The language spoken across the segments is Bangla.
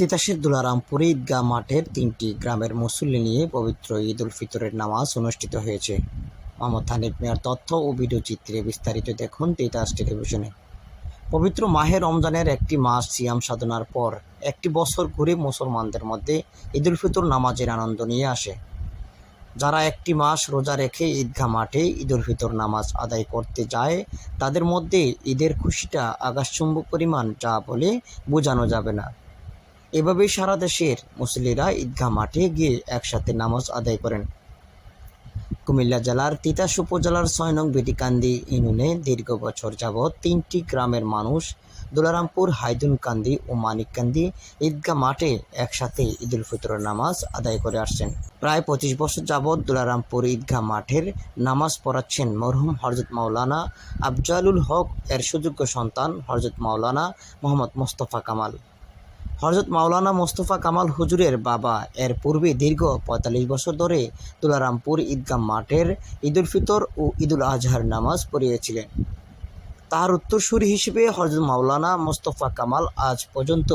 তিতাসের দুলারামপুরে ঈদগাহ মাঠের তিনটি গ্রামের মুসল্লি নিয়ে পবিত্র ঈদ উল ফিতরের নামাজ অনুষ্ঠিত হয়েছে। মোহাম্মদ হানিফ মিয়ার তথ্য ও ভিডিও চিত্রে বিস্তারিত দেখুন তিতাস টেলিভিশনে। পবিত্র মাহে রমজানের একটি মাস সিয়াম সাধনার পর একটি বছর ঘুরে মুসলমানদের মধ্যে ঈদ উল ফিতর নামাজের আনন্দ নিয়ে আসে। যারা একটি মাস রোজা রেখে ঈদগাহ মাঠে ঈদ উল ফিতর নামাজ আদায় করতে যায়, তাদের মধ্যে ঈদের খুশিটা আকাশচুম্বক পরিমাণ, যা বলে বোঝানো যাবে না। এভাবেই সারা দেশের মুসল্লিরা ঈদগাহ মাঠে গিয়ে একসাথে নামাজ আদায় করেন। কুমিল্লা জেলার তিতাস উপজেলার ছয় নং বেটিকান্দি ইউনিয়নে দীর্ঘ বছর যাবৎ তিনটি গ্রামের মানুষ দুলারামপুর হাইদুনকান্দি ও মানিককান্দি ঈদগাহ মাঠে একসাথে ঈদুল ফিতরের নামাজ আদায় করে আসছেন। প্রায় পঁচিশ বছর যাবৎ দুলারামপুর ঈদগাহ মাঠের নামাজ পড়াচ্ছেন মরহুম হরজত মাওলানা আফজালুল হক, এর সুযোগ্য সন্তান হরজত মাওলানা মোহাম্মদ মোস্তফা কামাল। হজরত মাওলানা মোস্তফা কামাল হুজুরের বাবা। এর পূর্বে দীর্ঘ পঁয়তাল্লিশ বছর ধরে তুলারামপুর ঈদগাহ মাঠের ঈদুল ফিতর ও ঈদুল আজহার নামাজ পড়িয়েছিলেন। তার উত্তরসূরি হিসেবে হজরত মাওলানা মোস্তফা কামাল আজ পর্যন্ত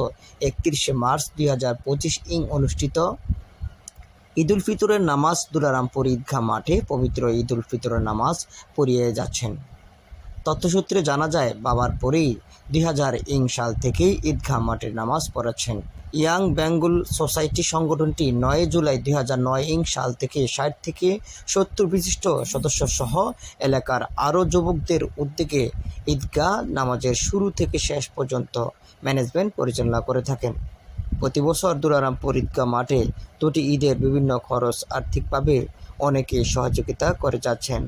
একত্রিশে মার্চ দুই হাজার পঁচিশ ইং অনুষ্ঠিত ঈদুল ফিতরের নামাজ দুলারামপুর ঈদগাহ মাঠে পবিত্র ঈদুল ফিতরের নামাজ পড়িয়ে যাচ্ছেন। তথ্যসূত্রে জানা যায়, বাবার পরেই দুই হাজার ইং সাল থেকেই ঈদগাহ মাঠে নামাজ পড়াচ্ছেন। ইয়াং বেঙ্গল সোসাইটি সংগঠনটি নয় জুলাই দুই হাজার নয় ইং সাল থেকে ষাট থেকে সত্তর বিশিষ্ট সদস্য সহ এলাকার আরও যুবকদের উদ্যোগে ঈদগাহ নামাজের শুরু থেকে শেষ পর্যন্ত ম্যানেজমেন্ট পরিচালনা করে থাকেন। প্রতি বছর দুলারামপুর ঈদগাহ মাঠে দুটি ঈদের বিভিন্ন খরচ আর্থিকভাবে অনেকে সহযোগিতা করে যাচ্ছেন।